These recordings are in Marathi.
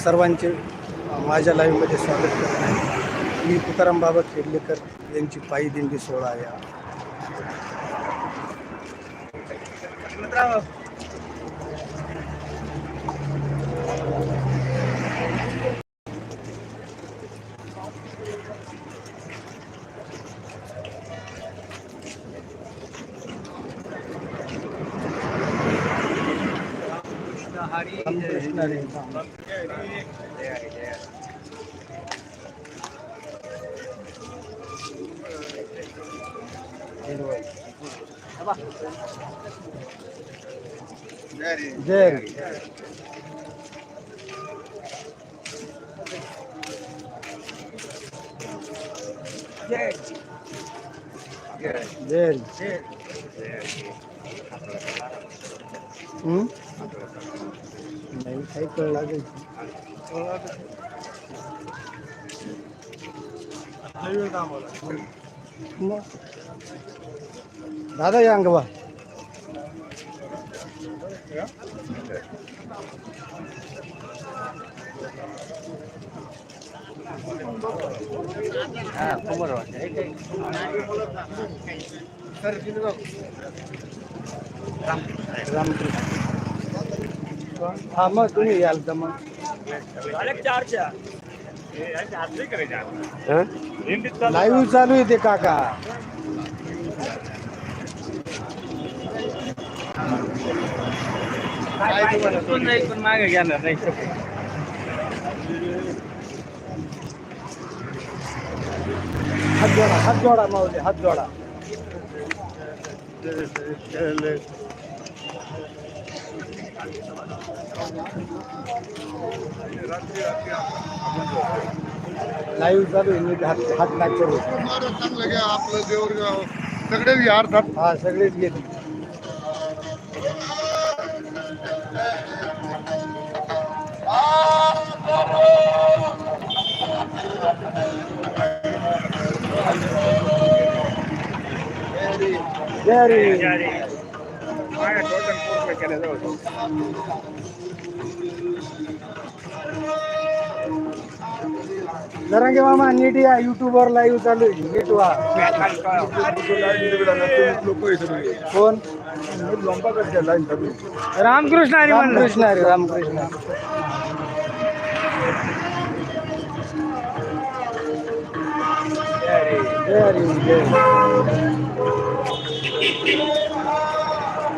सर्वांचे माझ्या लाईव्हमध्ये स्वागत करत आहे मी तुकाराम बाबा खेडलेकर यांची पायी दिंडी सोहळा या रामकृष्ण हरी. జేరి జేరి సైకిల్ లాగే హైవే కావాలి काही कळ लागेल मग. दादा या अंगवा रामकृष्ण हा मग तुम्ही याल तर मग लाईव्ह चालू आहे ते काका. मागे घेणार नाही हात जोडा हात जोडा माऊली हात जोडा. लाईव्ह चालू आहे नीट हात हात नाक करू. चांगलं घ्या आपलं देऊरगाव सगळे विहार हा सगळेच घेतली जय हरी. जरांगे मामा नीट या. युट्यूब वर लाईव्ह चालू आहे. नीट व्हा. कोण? रामकृष्ण हरी रामकृष्ण हरी रामकृष्ण. हरी. जय हरी. जय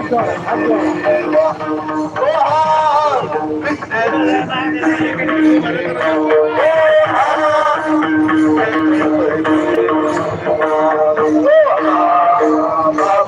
I'm it.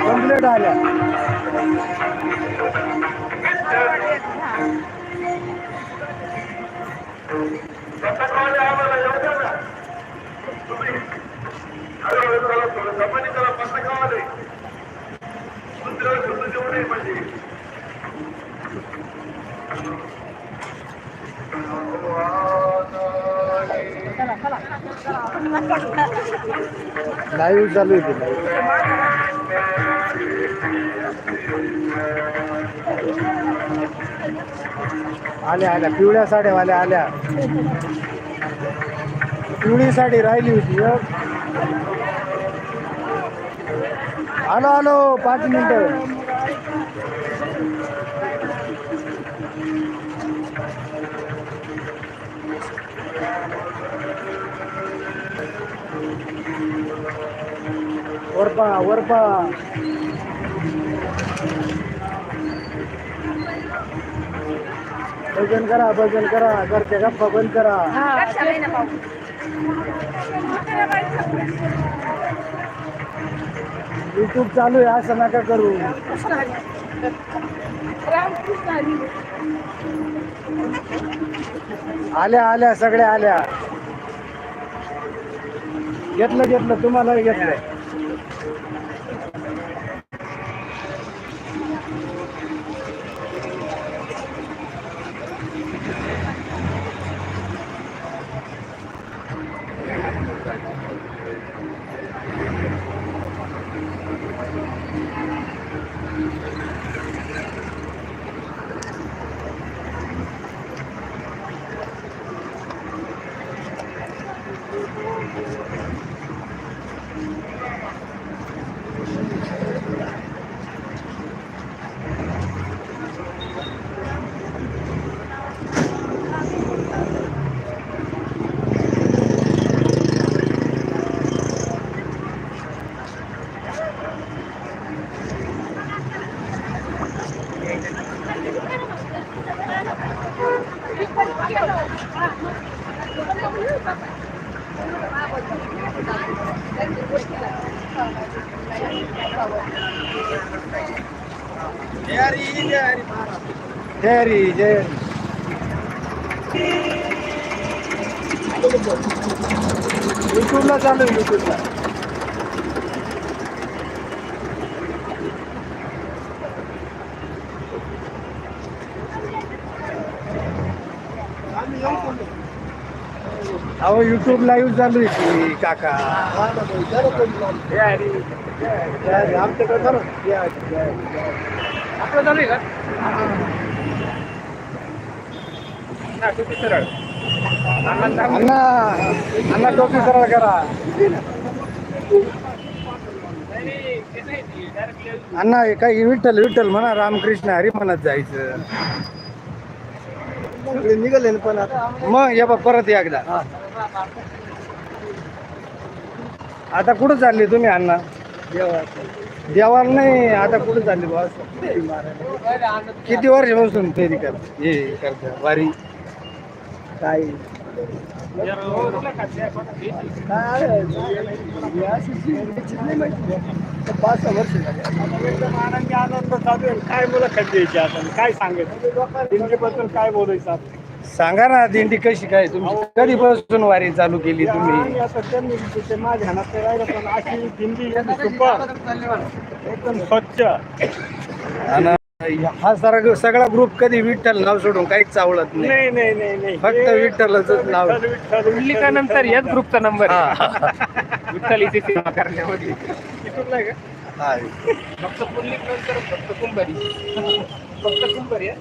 कम्प्लीट आल्या संबंधिताला पत्र काढले लाईव्ह चालू आहे लाईव्ह आल्या आल्या पिवळ्या साड्यावाल्या आल्या पिवळी साडी राहिली होती एक. आलो आलो पाच मिनिटं वरपा वरपा. भजन करा भजन करा घरच्या गप्पा बंद करा. युट्यूब चालू आहे असं नका करू. आल्या आल्या सगळ्या आल्या. घेतलं घेतलं तुम्हाला घेतलं जयरी जय युट्यूबला चालू आहे युट्यूबला अहो युट्यूब लाईव्ह चालू आहे की काका. आमच्याकडे चालू. आपलं चालू आहे का? ना, टोपी सरळ. अण्णा अण्णा टोपी सरळ करा. अण्णा काही विठ्ठल विठ्ठल म्हणा रामकृष्ण हरी म्हणत जायचं. निघाले पण मग या परत या एकदा आता कुठं चालले तुम्ही अण्णा? देवाला नाही आता कुठं चालले बॉस किती वर्षापासून फेरी कर हे करता वारी. काय? पाच सहा वर्ष झाले आनंदी आनंद चालू आहे काय मुलाखत द्यायची आपण काय सांगायचं काय बोलायचं आपण? सांगा ना दिंडी कशी काय तुमची? कधीपासून वारी चालू केली तुम्ही? माझ्या हातात राहिलं पण अशी दिंडी एकदम सुपर. एकदम स्वच्छ. आणि हा सगळा सगळा ग्रुप कधी विठ्ठल नाव सोडून काहीच चावळत नाही. नाही नाही नाही नाही. फक्त विठ्ठलच नाव. नंतर याच ग्रुपचा नंबर. विठ्ठल इथे सेवा करण्यामध्ये. इथून नाही का? हा. फक्त पुल्लिक नंतर फक्त कुंभारी. फक्त कुंभारी आहे